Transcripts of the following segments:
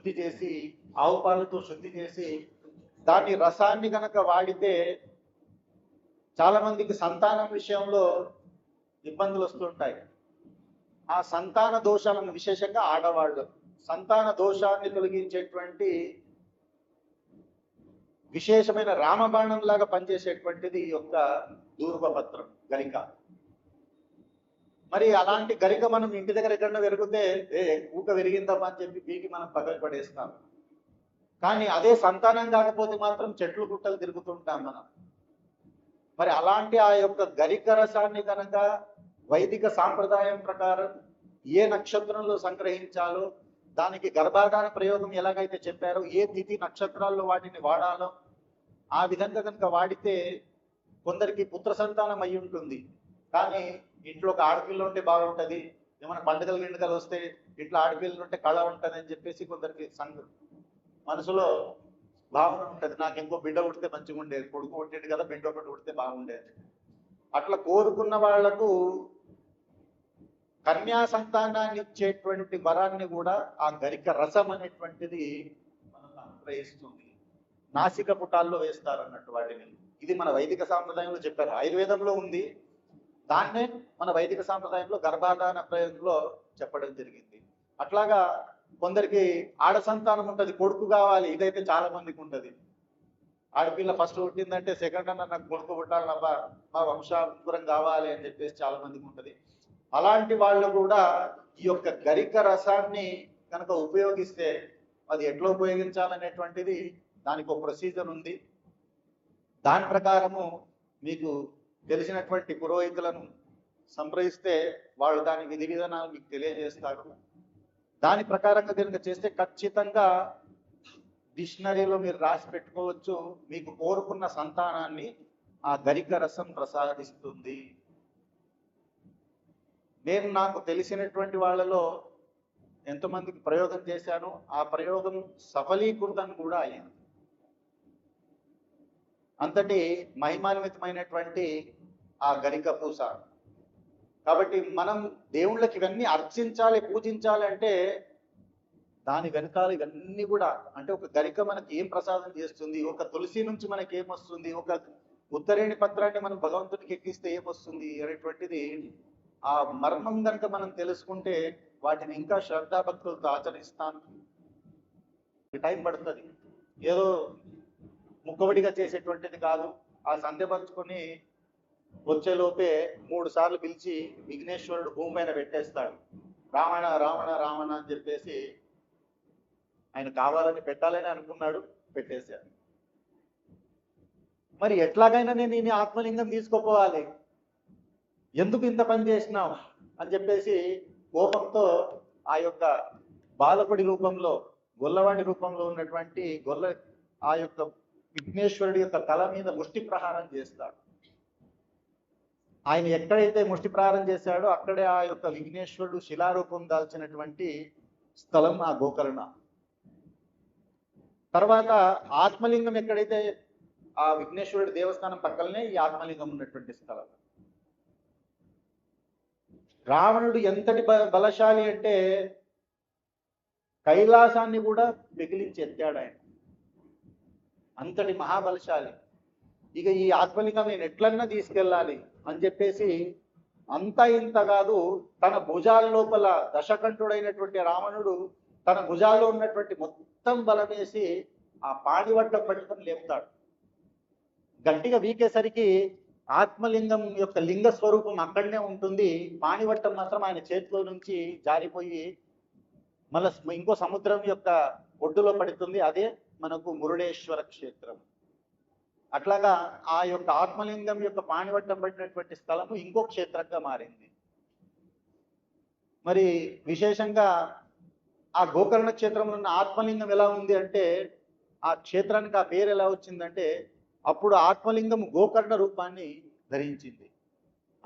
శుద్ధి చేసి ఆవు పాలతో శుద్ధి చేసి దాని రసాన్ని కనుక వాడితే చాలా మందికి సంతానం విషయంలో ఇబ్బందులు వస్తుంటాయి ఆ సంతాన దోషాలను విశేషంగా ఆడవాళ్ళు సంతాన దోషాన్ని తొలగించేటువంటి విశేషమైన రామబాణం లాగా పనిచేసేటువంటిది ఈ యొక్క దూర్వపత్రం గరిక మరి అలాంటి గరిక మనం ఇంటి దగ్గర ఎక్కడన్నా పెరిగితే ఏ ఊక పెరిగిందమ్మా అని చెప్పి పీకి మనం పక్కన పడేస్తాం. కానీ అదే సంతానం కాకపోతే మాత్రం చెట్లు గుట్టలు తిరుగుతుంటాం మనం. మరి అలాంటి ఆ యొక్క గరిక రసాన్ని కనుక వైదిక సాంప్రదాయం ప్రకారం ఏ నక్షత్రంలో సంగ్రహించాలో దానికి గర్భాధార ప్రయోగం ఎలాగైతే చెప్పారో ఏ తిథి నక్షత్రాల్లో వాటిని వాడాలో ఆ విధంగా కనుక వాడితే కొందరికి పుత్ర సంతానం అయి ఉంటుంది. కానీ ఇంట్లో ఒక ఆడపిల్ల ఉంటే బాగుంటుంది. ఏమైనా పండుగలు గిండుగలు వస్తే ఇంట్లో ఆడపిల్లలు ఉంటే కళ ఉంటుంది అని చెప్పేసి కొందరికి సంగ మనసులో భావన ఉంటుంది. నాకు ఇంకో బిడ్డ ఉడితే మంచిగా ఉండేది. కొడుకు ఉండేది కదా బిడ్డ ఒకటి ఉడితే బాగుండేది. అట్లా కోరుకున్న వాళ్ళకు కన్యా సంతానాన్ని ఇచ్చేటువంటి వరాన్ని కూడా ఆ గరిక రసం అనేటువంటిది మనకు అనుగ్రహిస్తుంది నాసిక పుటాల్లో వేస్తారు అన్నట్టు వాటిని. ఇది మన వైదిక సాంప్రదాయంలో చెప్పారు. ఆయుర్వేదంలో ఉంది. దాన్నే మన వైదిక సాంప్రదాయంలో గర్భాధాన ప్రయోగంలో చెప్పడం జరిగింది. అట్లాగా కొందరికి ఆడ సంతానం ఉంటుంది కొడుకు కావాలి ఇదైతే చాలా మందికి ఉంటుంది. ఆడపిల్ల ఫస్ట్ పుట్టిందంటే సెకండ్ అన్న నాకు కొడుకు పుట్టాలబ్బా మా వంశాంకురం కావాలి అని చెప్పేసి చాలా మందికి ఉంటుంది. అలాంటి వాళ్ళు కూడా ఈ యొక్క గరిక రసాన్ని కనుక ఉపయోగిస్తే అది ఎట్లా ఉపయోగించాలనేటువంటిది దానికి ఒక ప్రొసీజర్ ఉంది. దాని ప్రకారము మీకు తెలిసినటువంటి పురోహితులను సంప్రదిస్తే వాళ్ళు దాని విధి విధానాలు మీకు తెలియజేస్తారు. దాని ప్రకారంగా దీనికి చేస్తే ఖచ్చితంగా డిక్షనరీలో మీరు రాసి పెట్టుకోవచ్చు. మీకు కోరుకున్న సంతానాన్ని ఆ గరిక రసం ప్రసాదిస్తుంది. నేను నాకు తెలిసినటువంటి వాళ్ళలో ఎంతమందికి ప్రయోగం చేశాను. ఆ ప్రయోగం సఫలీకృతం కూడా అయింది. అంతటి మహిమాన్వితమైనటువంటి ఆ గరిక పూస. కాబట్టి మనం దేవుళ్ళకి ఇవన్నీ అర్చించాలి పూజించాలి అంటే దాని వెనకాల ఇవన్నీ కూడా అంటే ఒక గరిక మనకి ఏం ప్రసాదం చేస్తుంది ఒక తులసి నుంచి మనకి ఏం వస్తుంది? ఒక ఉత్తరేణి పత్రాన్ని మనం భగవంతుడికి ఎక్కిస్తే ఏమొస్తుంది అనేటువంటిది ఆ మర్మం కనుక మనం తెలుసుకుంటే వాటిని ఇంకా శ్రద్ధాభక్తులతో ఆచరిస్తాను టైం పడుతుంది. ఏదో ముక్కబడిగా చేసేటువంటిది కాదు. ఆ సంధ్యపరుచుకొని వచ్చేలోపే మూడు సార్లు పిలిచి విఘ్నేశ్వరుడు భూమి పైన పెట్టేస్తాడు. రావణ రావణ రావణ అని చెప్పేసి ఆయన కావాలని పెట్టాలని అనుకున్నాడు పెట్టేశాడు. మరి ఎట్లాగైనా నేను ఈ ఆత్మలింగం తీసుకోపోవాలి. ఎందుకు ఇంత పని చేసినావు? అని చెప్పేసి కోపంతో ఆ యొక్క బాలకుడి రూపంలో గొల్లవాడి రూపంలో ఉన్నటువంటి గొల్ల ఆ యొక్క విఘ్నేశ్వరుడి యొక్క తల మీద ముష్టి ప్రహారం చేస్తాడు. ఆయన ఎక్కడైతే ముష్టి ప్రహారం చేశాడో అక్కడే ఆ యొక్క విఘ్నేశ్వరుడు శిలారూపం దాల్చినటువంటి స్థలం ఆ గోకర్ణ. తర్వాత ఆత్మలింగం ఎక్కడైతే ఆ విఘ్నేశ్వరుడి దేవస్థానం పక్కలనే ఈ ఆత్మలింగం ఉన్నటువంటి స్థలం. రావణుడు ఎంతటి బలశాలి అంటే కైలాసాన్ని కూడా పెగిలించి ఎత్తాడు ఆయన. అంతటి మహాబలశాలి. ఇక ఈ ఆత్మలింగం నేను ఎట్లన్నా తీసుకెళ్ళాలి అని చెప్పేసి అంత ఇంత కాదు తన భుజాల లోపల దశకంఠుడైనటువంటి రావణుడు తన భుజాల్లో ఉన్నటువంటి మొత్తం బలమేసి ఆ పాడివట్టం పట్టుకొని లేపుతాడు. గట్టిగా వీకేసరికి ఆత్మలింగం యొక్క లింగ స్వరూపం అక్కడనే ఉంటుంది. పాణివట్టం మాత్రం ఆయన చేతిలో నుంచి జారిపోయి మళ్ళా ఇంకో సముద్రం యొక్క ఒడ్డులో పడుతుంది. అదే మనకు మురుడేశ్వర క్షేత్రం. అట్లాగా ఆ యొక్క ఆత్మలింగం యొక్క పాణివట్టం పడినటువంటి స్థలము ఇంకో క్షేత్రంగా మారింది. మరి విశేషంగా ఆ గోకర్ణ క్షేత్రంలో ఉన్న ఆత్మలింగం ఎలా ఉంది అంటే ఆ క్షేత్రానికి ఆ పేరు ఎలా వచ్చిందంటే అప్పుడు ఆత్మలింగం గోకర్ణ రూపాన్ని ధరించింది.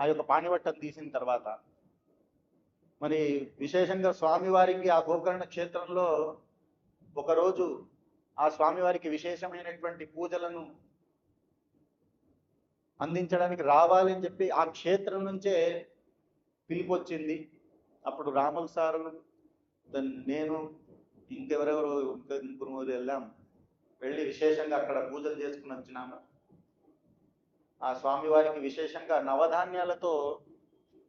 ఆ యొక్క పాణివట్టం తీసిన తర్వాత. మరి విశేషంగా స్వామివారికి ఆ గోకర్ణ క్షేత్రంలో ఒకరోజు ఆ స్వామివారికి విశేషమైనటువంటి పూజలను అందించడానికి రావాలని చెప్పి ఆ క్షేత్రం నుంచే పిలిపొచ్చింది. అప్పుడు రాములు సారు నేను ఇంకెవరెవరు ఇంకా వెళ్ళాం. వెళ్ళి విశేషంగా అక్కడ పూజలు చేసుకుని వచ్చినాము. ఆ స్వామివారికి విశేషంగా నవధాన్యాలతో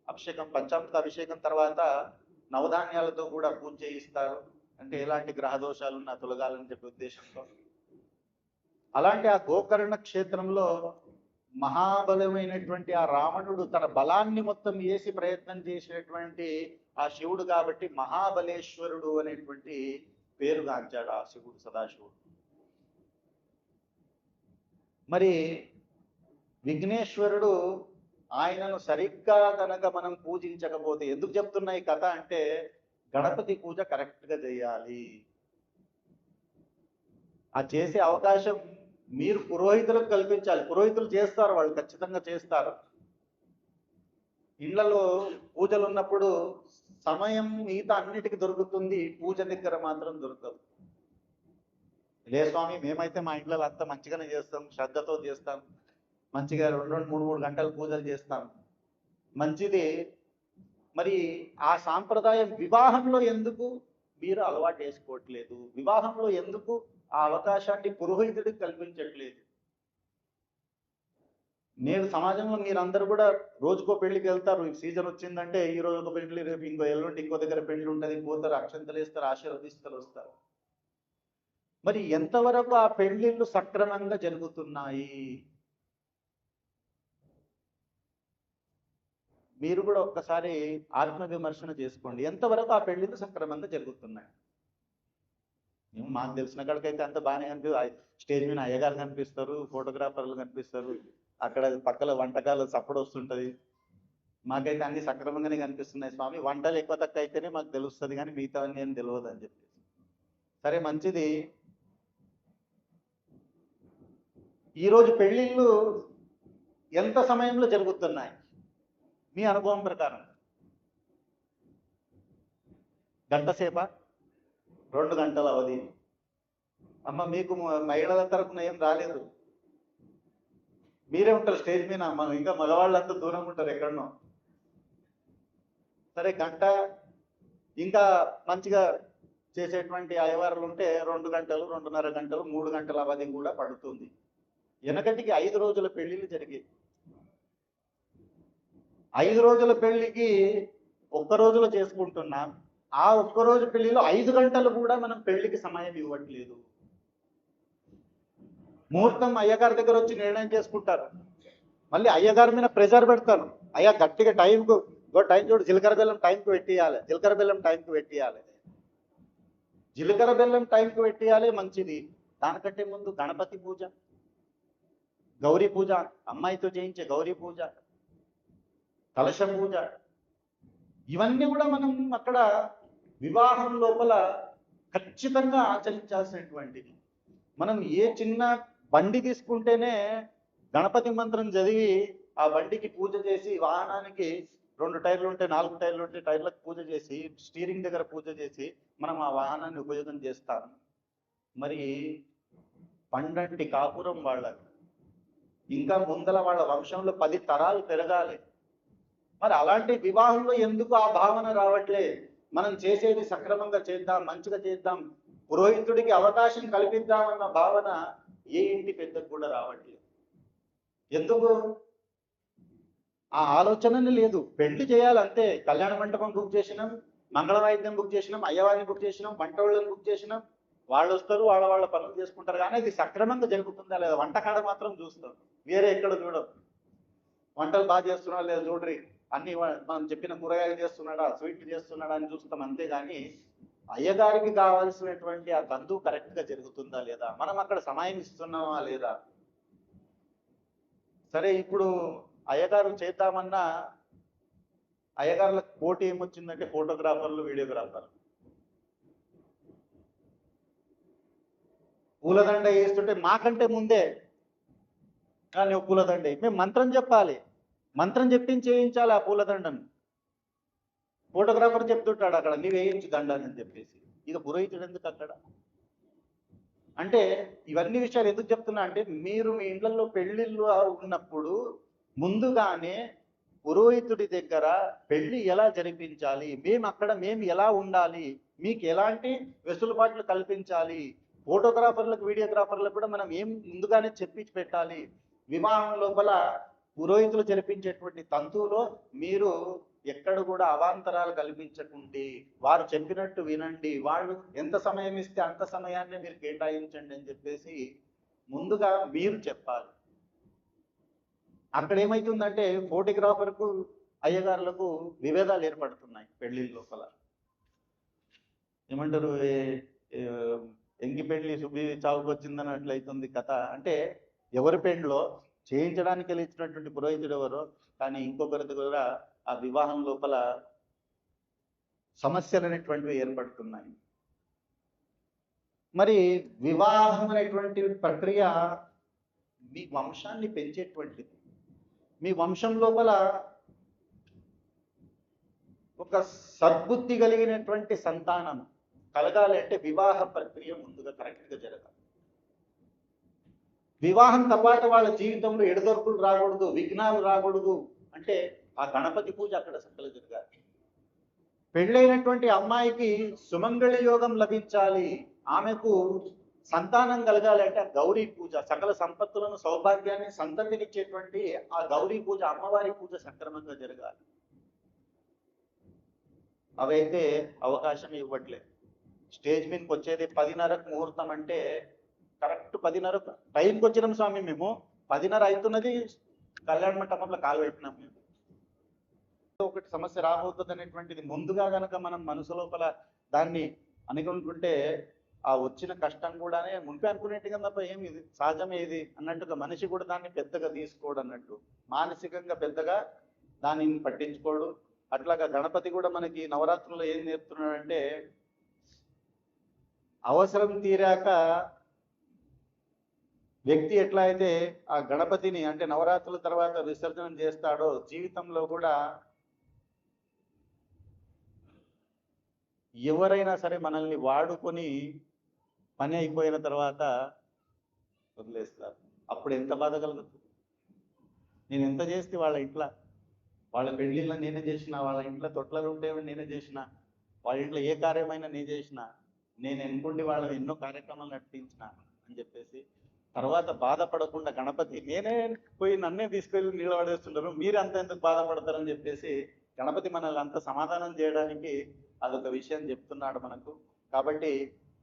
అభిషేకం పంచామృత అభిషేకం తర్వాత నవధాన్యాలతో కూడా పూజ చేయిస్తారు. అంటే ఎలాంటి గ్రహ దోషాలు ఉన్నా తొలగాలని చెప్పే ఉద్దేశంతో. అలాంటి ఆ గోకర్ణ క్షేత్రంలో మహాబలమైనటువంటి ఆ రావణుడు తన బలాన్ని మొత్తం వేసి ప్రయత్నం చేసినటువంటి ఆ శివుడు కాబట్టి మహాబలేశ్వరుడు అనేటువంటి పేరుగాంచాడు ఆ శివుడు సదాశివుడు. మరి విఘ్నేశ్వరుడు ఆయనను సరిగ్గా కనుక మనం పూజించకపోతే ఎందుకు చెప్తున్నా ఈ కథ అంటే గణపతి పూజ కరెక్ట్గా చేయాలి. ఆ చేసే అవకాశం మీరు పురోహితులకు కల్పించాలి. పురోహితులు చేస్తారు వాళ్ళు ఖచ్చితంగా చేస్తారు. ఇళ్ళలో పూజలు ఉన్నప్పుడు సమయం మిగతా అన్నిటికీ దొరుకుతుంది. పూజ దగ్గర మాత్రం దొరకదు. లే స్వామి మేమైతే మా ఇంట్లో అంతా మంచిగానే చేస్తాం. శ్రద్ధతో చేస్తాం. మంచిగా రెండు రెండు మూడు మూడు గంటలు పూజలు చేస్తాం. మంచిది మరి ఆ సాంప్రదాయం వివాహంలో ఎందుకు మీరు అలవాటు చేసుకోవట్లేదు? వివాహంలో ఎందుకు ఆ అవకాశాన్ని పురోహితుడికి కల్పించట్లేదు? నేను సమాజంలో మీరందరూ కూడా రోజుకో పెళ్ళికి వెళ్తారు. సీజన్ వచ్చిందంటే ఈ రోజు ఒక పెళ్ళి రేపు ఇంకో ఎల్లుండి ఇంకో దగ్గర పెళ్ళి ఉంటుంది. పోతారు అక్షంతలు వేస్తారు ఆశీర్వదిస్తారు వస్తారు. మరి ఎంతవరకు ఆ పెళ్ళిళ్ళు సక్రమంగా జరుగుతున్నాయి? మీరు కూడా ఒక్కసారి ఆత్మ విమర్శన చేసుకోండి. ఎంతవరకు ఆ పెళ్ళిళ్ళు సక్రమంగా జరుగుతున్నాయి? మేము మాకు తెలిసిన కాడికైతే అంత బాగానే కనిపి స్టేజ్ మీద అయ్యగారు కనిపిస్తారు ఫోటోగ్రాఫర్లు కనిపిస్తారు. అక్కడ పక్కల వంటకాలు సప్పుడు వస్తుంటది. మాకైతే అన్ని సక్రమంగానే కనిపిస్తున్నాయి స్వామి. వంటలు ఎక్కువ తక్కువ అయితేనే మాకు తెలుస్తుంది కానీ మిగతా ఏం తెలియదు అని చెప్పేసి. సరే మంచిది. ఈరోజు పెళ్ళిళ్ళు ఎంత సమయంలో జరుగుతున్నాయి? మీ అనుభవం ప్రకారం. గంట సేప? రెండు గంటల అవధి. అమ్మ మీకు మహిళల తరపున ఏం రాలేదు. మీరే ఉంటారు స్టేజ్ మీద అమ్మ ఇంకా మగవాళ్ళంతా దూరం ఉంటారు ఎక్కడనో. సరే గంట ఇంకా మంచిగా చేసేటువంటి అయ్యవారులు ఉంటే రెండు గంటలు రెండున్నర గంటలు మూడు గంటల అవధి కూడా పడుతుంది. వెనకటికి ఐదు రోజుల పెళ్ళిళ్ళు జరిగాయి. ఐదు రోజుల పెళ్ళికి ఒక్క రోజులో చేసుకుంటున్నాం ఆ ఒక్క రోజు పెళ్ళిలో ఐదు గంటలు కూడా మనం పెళ్ళికి సమయం ఇవ్వట్లేదు. ముహూర్తం అయ్యగారి దగ్గర వచ్చి నిర్ణయం చేసుకుంటారు. మళ్ళీ అయ్యగారి మీద ప్రెజర్ పెడతాను అయ్యా గట్టిగా టైంకు టైం చూడు జీలకర్ర బెల్లం టైంకి పెట్టియాలి జీలకర్ర బెల్లం టైంకి పెట్టియాలి జీలకర్ర బెల్లం టైంకి పెట్టియాలి మంచిది. దానికంటే ముందు గణపతి పూజ గౌరీ పూజ అమ్మాయితో చేయించే గౌరీ పూజ కలశ పూజ ఇవన్నీ కూడా మనం అక్కడ వివాహం లోపల ఖచ్చితంగా ఆచరించాల్సినటువంటిది. మనం ఏ చిన్న బండి తీసుకుంటేనే గణపతి మంత్రం చదివి ఆ బండికి పూజ చేసి వాహనానికి రెండు టైర్లు ఉంటే నాలుగు టైర్లు ఉంటే టైర్లకు పూజ చేసి స్టీరింగ్ దగ్గర పూజ చేసి మనం ఆ వాహనాన్ని ఉపయోగం చేస్తాం. మరి పండంటి కాపురం వాళ్ళ ఇంకా ముందల వాళ్ళ వంశంలో పది తరాలు పెరగాలి. మరి అలాంటి వివాహంలో ఎందుకు ఆ భావన రావట్లే? మనం చేసేది సక్రమంగా చేద్దాం మంచిగా చేద్దాం పురోహితుడికి అవకాశం కల్పిద్దామన్న భావన ఏ ఇంటి పెద్దకు కూడా రావట్లేదు. ఎందుకు? ఆ ఆలోచననే లేదు. పెళ్ళి చేయాలంతే కళ్యాణ మండపం బుక్ చేసినాం మంగళ వాయిద్యం బుక్ చేసినాం అయ్యవారిని బుక్ చేసినాం వంట వాళ్ళని బుక్ చేసినాం. వాళ్ళు వస్తారు వాళ్ళ వాళ్ళ పనులు చేసుకుంటారు. కానీ అది సక్రమంగా జరుగుతుందా లేదా? వంటకాడ మాత్రం చూస్తాం. వేరే ఎక్కడ చూడం వంటలు బాగా చేస్తున్నా లేదా? చూడరి. అన్ని మనం చెప్పిన కూరగాయలు చేస్తున్నాడా స్వీట్ చేస్తున్నాడా అని చూస్తాం అంతేగాని అయ్యగారికి కావాల్సినటువంటి ఆ తంతు కరెక్ట్గా జరుగుతుందా లేదా? మనం అక్కడ సమయం ఇస్తున్నామా లేదా? సరే ఇప్పుడు అయ్యగారు చేద్దామన్నా అయ్యగారులకు పోటీ ఏమొచ్చిందంటే ఫోటోగ్రాఫర్లు వీడియోగ్రాఫర్లు. పూలదండ వేస్తుంటే మాకంటే ముందే. కానీ పూలదండ మేము మంత్రం చెప్పాలి. మంత్రం చెప్పించి చేయించాలి ఆ పూలదండను? ఫోటోగ్రాఫర్ చెప్తుంటాడు అక్కడ నీవు వేయించు దండాన్ని అని చెప్పేసి. ఇక పురోహితుడు ఎందుకు అక్కడ? అంటే ఇవన్నీ విషయాలు ఎందుకు చెప్తున్నా అంటే మీరు మీ ఇండ్లలో పెళ్ళిళ్ళు ఉన్నప్పుడు ముందుగానే పురోహితుడి దగ్గర పెళ్ళి ఎలా జరిపించాలి? మేము అక్కడ మేము ఎలా ఉండాలి? మీకు ఎలాంటి వెసులుబాట్లు కల్పించాలి? ఫోటోగ్రాఫర్లకు వీడియోగ్రాఫర్లకు కూడా మనం ఏం ముందుగానే చెప్పి పెట్టాలి? విమానం లోపల పురోహితులు జరిపించేటువంటి తంతువులో మీరు ఎక్కడ కూడా అవాంతరాలు కల్పించకుండి వారు చెప్పినట్టు వినండి. వాళ్ళు ఎంత సమయం ఇస్తే అంత సమయాన్ని మీరు కేటాయించండి అని చెప్పేసి ముందుగా మీరు చెప్పాలి అక్కడ ఏమైతుందంటే ఫోటోగ్రాఫర్కు అయ్యగారులకు విభేదాలు ఏర్పడుతున్నాయి పెళ్ళి లోపల. ఏమంటారు? ఎంగి పెళ్ళి సుబ్బి చావుకు వచ్చిందని అట్లయితుంది కథ. అంటే ఎవరి పెండ్లో చేయించడానికి వెళ్ళిచ్చినటువంటి పురోహితుడు ఎవరో కానీ ఇంకొకరిది కూడా ఆ వివాహం లోపల సమస్యలు అనేటువంటివి ఏర్పడుతున్నాయి. మరి వివాహం అనేటువంటి ప్రక్రియ మీ వంశాన్ని పెంచేటువంటిది. మీ వంశం లోపల ఒక సద్బుద్ధి కలిగినటువంటి సంతానం కలగాలి అంటే వివాహ ప్రక్రియ ముందుగా కరెక్ట్గా జరగాలి. వివాహం తర్వాత వాళ్ళ జీవితంలో ఎడదొరుకులు రాకూడదు విఘ్నాలు రాకూడదు అంటే ఆ గణపతి పూజ అక్కడ సకల జరగాలి. పెళ్ళైనటువంటి అమ్మాయికి సుమంగళి యోగం లభించాలి ఆమెకు సంతానం కలగాలి అంటే ఆ గౌరీ పూజ సకల సంపత్తులను సౌభాగ్యాన్ని సంతతినిచ్చేటువంటి ఆ గౌరీ పూజ అమ్మవారి పూజ సక్రమంగా జరగాలి. అవైతే అవకాశం ఇవ్వట్లేదు. స్టేజ్ మీదకి వచ్చేది పదిన్నరకు ముహూర్తం అంటే కరెక్ట్ పదిన్నర టైంకి వచ్చినాం స్వామి మేము. పదిన్నర అవుతున్నది కళ్యాణ మంటపంలో కాలు పెట్టినాం మేము. ఒకటి సమస్య రాబోతుంది అనేటువంటిది ముందుగా గనక మనం మనసు లోపల దాన్ని అనుకుంటుంటే ఆ వచ్చిన కష్టం కూడానే ముంపే అనుకునేట్టుగా తప్ప ఏమి ఇది? సహజమే ఇది అన్నట్టుగా మనిషి కూడా దాన్ని పెద్దగా తీసుకోడు అన్నట్టు. మానసికంగా పెద్దగా దానిని పట్టించుకోడు. అట్లాగా గణపతి కూడా మనకి నవరాత్రుల్లో ఏం నేర్పుతున్నాడంటే అవసరం తీరాక వ్యక్తి ఎట్లా అయితే ఆ గణపతిని అంటే నవరాత్రుల తర్వాత విసర్జన చేస్తాడో జీవితంలో కూడా ఎవరైనా సరే మనల్ని వాడుకొని పని అయిపోయిన తర్వాత వదిలేస్తారు. అప్పుడు ఎంత బాధ కలుగుతుంది? నేను ఎంత చేస్తే వాళ్ళ ఇంట్లో వాళ్ళ పెళ్ళిళ్ళ నేనే చేసిన వాళ్ళ ఇంట్లో తొట్లలు ఉండేవి నేనే చేసిన వాళ్ళ ఇంట్లో ఏ కార్యమైనా నేను చేసిన నేను ఎన్నుకుండి వాళ్ళ ఎన్నో కార్యక్రమాలు నడిపించిన అని చెప్పేసి తర్వాత బాధపడకుండా గణపతి నేనే పోయి నన్నే తీసుకెళ్ళి నిలబడేస్తున్నారు మీరు అంత ఎందుకు బాధపడతారని చెప్పేసి గణపతి మనల్ని అంత సమాధానం చేయడానికి అదొక విషయం చెప్తున్నాడు మనకు. కాబట్టి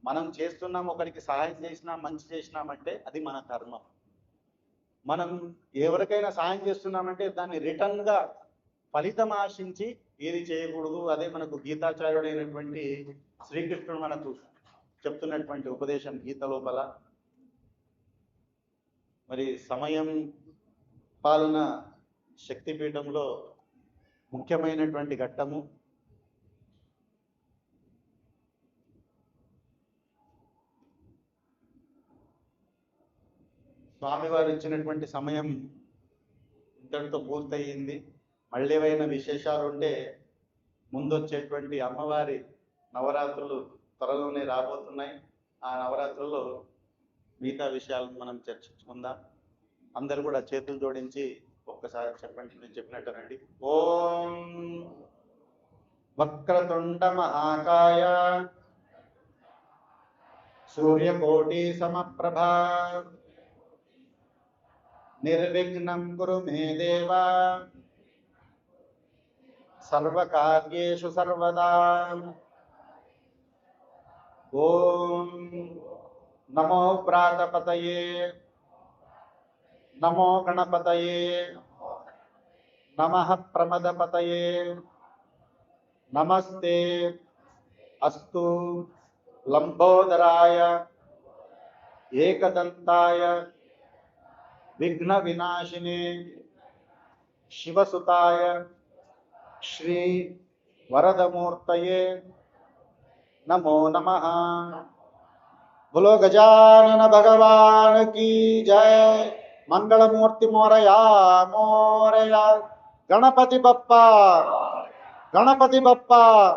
మనం చేస్తున్నాం ఒకరికి సహాయం చేసినా మంచి చేసినామంటే అది మన ధర్మం మనం ఎవరికైనా సహాయం చేస్తున్నామంటే దాన్ని రిటర్న్గా ఫలితం ఆశించి ఏది చేయకూడదు. అదే మనకు గీతాచార్యుడైనటువంటి శ్రీకృష్ణుడు మనకు చెప్తున్నటువంటి ఉపదేశం గీత లోపల. మరి సమయం పాలన శక్తిపీఠంలో ముఖ్యమైనటువంటి ఘట్టము. స్వామివారు ఇచ్చినటువంటి సమయం ఇంతటితో పూర్తయింది. మళ్ళీ ఏవైనా విశేషాలు ఉంటే ముందొచ్చేటువంటి అమ్మవారి నవరాత్రులు త్వరలోనే రాబోతున్నాయి. ఆ నవరాత్రుల్లో మిగతా విషయాలను మనం చర్చించుకుందాం? అందరు కూడా చేతులు జోడించి ఒక్కసారి చెప్పండి నేను చెప్పినట్టునండి ఓం వక్రతుండ మహాకాయ సూర్యకోటి సమప్రభా. నిర్విఘ్నం గురు మే దేవ. సర్వకార్యేషు సర్వదా. ఓం नमो प्रातपत नमो गणपत नम प्रमदपत नमस्ते। अस्तु। लंबोदराय एकदंताय विघ्न विनाशिने शिवसुताय। श्री वरदमूर्तये नमो नमः। बोलो, गजानन भगवान की जय। मंगलमूर्ति मोरया मोरया। गणपति बप्पा गणपति बप्पा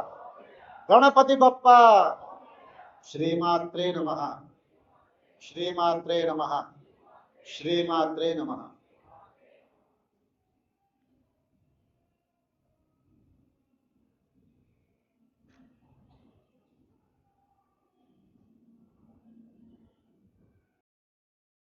गणपति बप्पा। श्रीमात्रे नमः। श्रीमात्रे नमः। श्रीमात्रे नमः।